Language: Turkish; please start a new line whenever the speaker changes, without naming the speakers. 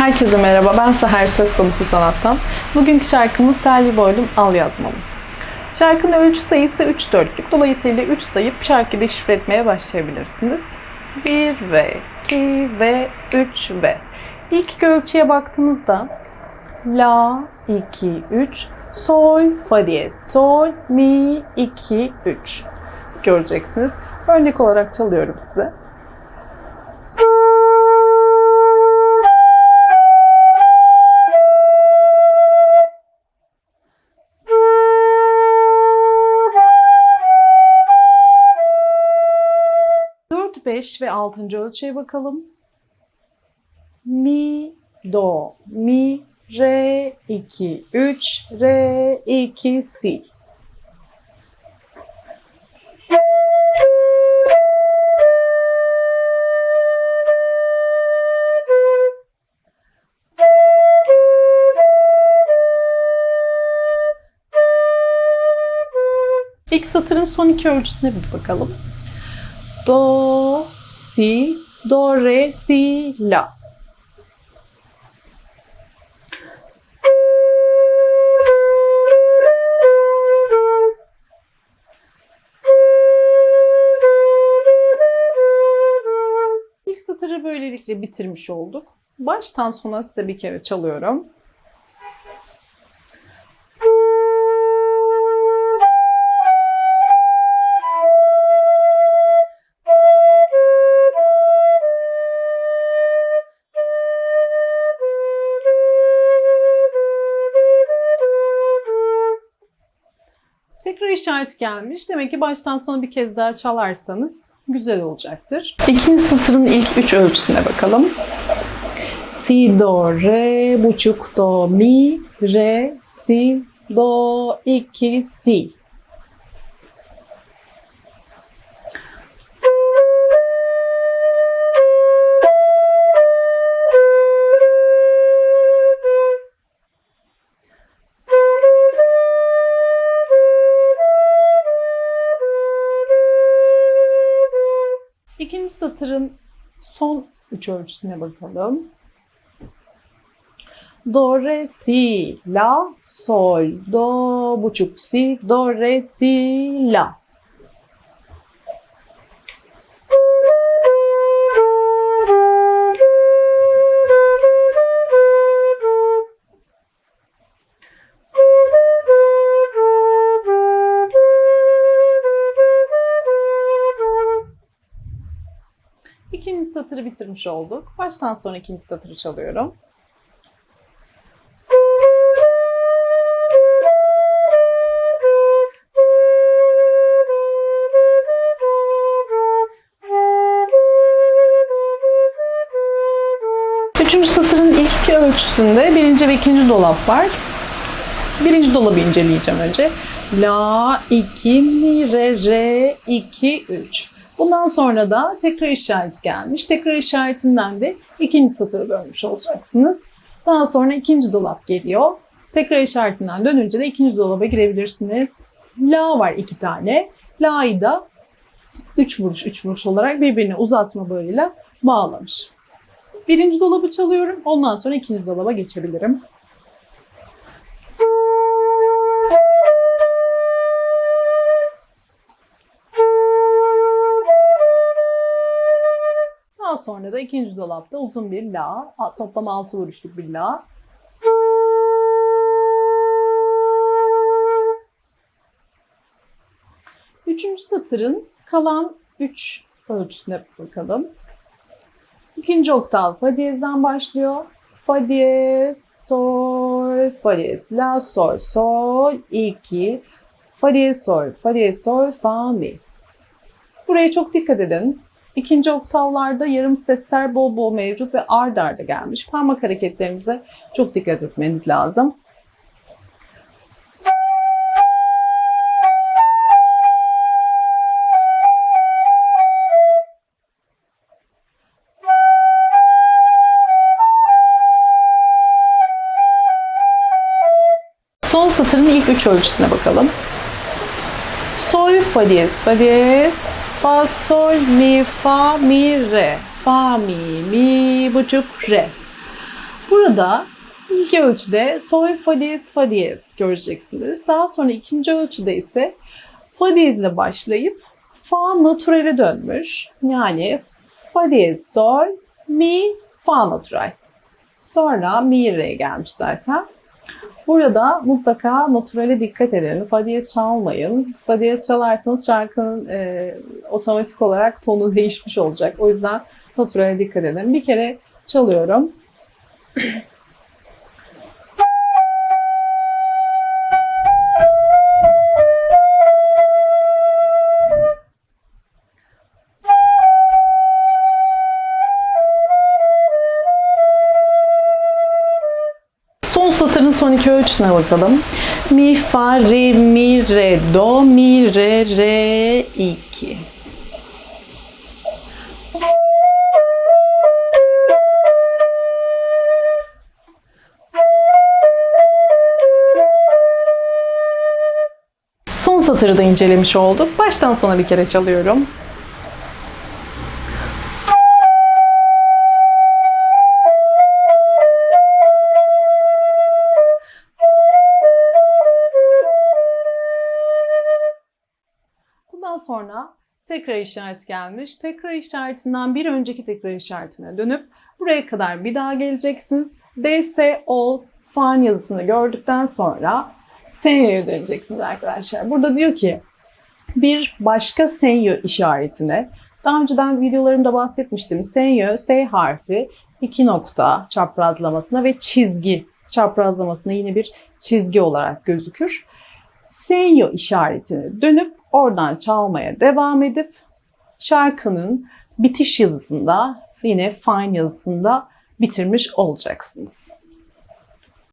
Herkese merhaba, ben Seher Söz Konusu Sanat'tan. Bugünkü şarkımız Selvi Boylum Al Yazmalım. Şarkının ölçü sayısı 3 dörtlük. Dolayısıyla 3 sayıp şarkıyı deşifre etmeye başlayabilirsiniz. 1 ve 2 ve 3 ve. İlk ölçüye baktığımızda La, 2, 3, Sol, Fa diyez, Sol, Mi, 2, 3 göreceksiniz. Örnek olarak çalıyorum size. Dört, beş ve altıncı ölçüye bakalım. Mi, do, mi, re, 2, 3, re, 2, si. İlk satırın son iki ölçüsüne bir bakalım. Do, si, do, re, si, la. İlk satırı böylelikle bitirmiş olduk. Baştan sona size bir kere çalıyorum. Tekrar işareti gelmiş. Demek ki baştan sona bir kez daha çalarsanız güzel olacaktır. İkinci satırın ilk üç ölçüsüne bakalım. Si, do, re, buçuk, do, mi, re, si, do, iki, si. İkinci satırın son üç ölçüsüne bakalım. Do, re, si, la, sol, do, buçuk, si, do, re, si, la. Satırı bitirmiş olduk. Baştan sona ikinci satırı çalıyorum. Üçüncü satırın ilk iki ölçüsünde birinci ve ikinci dolap var. Birinci dolabı inceleyeceğim önce. La, 2, mi, re, re, 2, 3. Bundan sonra da tekrar işareti gelmiş. Tekrar işaretinden de ikinci satırı bölmüş olacaksınız. Daha sonra ikinci dolap geliyor. Tekrar işaretinden dönünce de ikinci dolaba girebilirsiniz. La var iki tane. La'yı da üç vuruş, üç vuruş olarak birbirine uzatma bağıyla bağlamış. Birinci dolabı çalıyorum. Ondan sonra ikinci dolaba geçebilirim. Daha sonra da ikinci dolapta uzun bir la, toplam 6 vuruşluk bir la. Üçüncü satırın kalan 3 ölçüsüne bakalım. İkinci oktav fa diyezden başlıyor. Fa diyez, sol, fa diyez, la, sol, sol, 2, fa diyez, sol, fa diyez, sol, fa, mi. Buraya çok dikkat edin. İkinci oktavlarda yarım sesler bol bol mevcut ve ard arda gelmiş. Parmak hareketlerinize çok dikkat etmeniz lazım. Son satırın ilk üç ölçüsüne bakalım. Sol, fa diyez, fa diyez, fa, sol, mi, fa, mi, re. Fa, mi, mi, buçuk, re. Burada ilk ölçüde sol fa diyez fa diyez göreceksiniz. Daha sonra ikinci ölçüde ise fa diyez ile başlayıp fa naturale dönmüş. Yani fa diyez sol mi fa natural. Sonra mi re gelmiş zaten. Burada mutlaka naturale dikkat edin. Fa diyez çalmayın. Fa diyez çalarsanız şarkının e, otomatik olarak tonu değişmiş olacak. O yüzden naturale dikkat edin. Bir kere çalıyorum. Satırın son iki ölçüsüne bakalım. Mi, fa, re, mi, re, do, mi, re, re, iki. Son satırı da incelemiş olduk. Baştan sona bir kere çalıyorum. Bundan sonra tekrar işareti gelmiş. Tekrar işaretinden bir önceki tekrar işaretine dönüp buraya kadar bir daha geleceksiniz. DS all fan yazısını gördükten sonra senyo'ya döneceksiniz arkadaşlar. Burada diyor ki bir başka senyo işaretine daha önceden videolarımda bahsetmiştim. Senyo, S harfi iki nokta çaprazlamasına ve çizgi çaprazlamasına yine bir çizgi olarak gözükür. Senyo işaretine dönüp oradan çalmaya devam edip şarkının bitiş yazısında yine fine yazısında bitirmiş olacaksınız.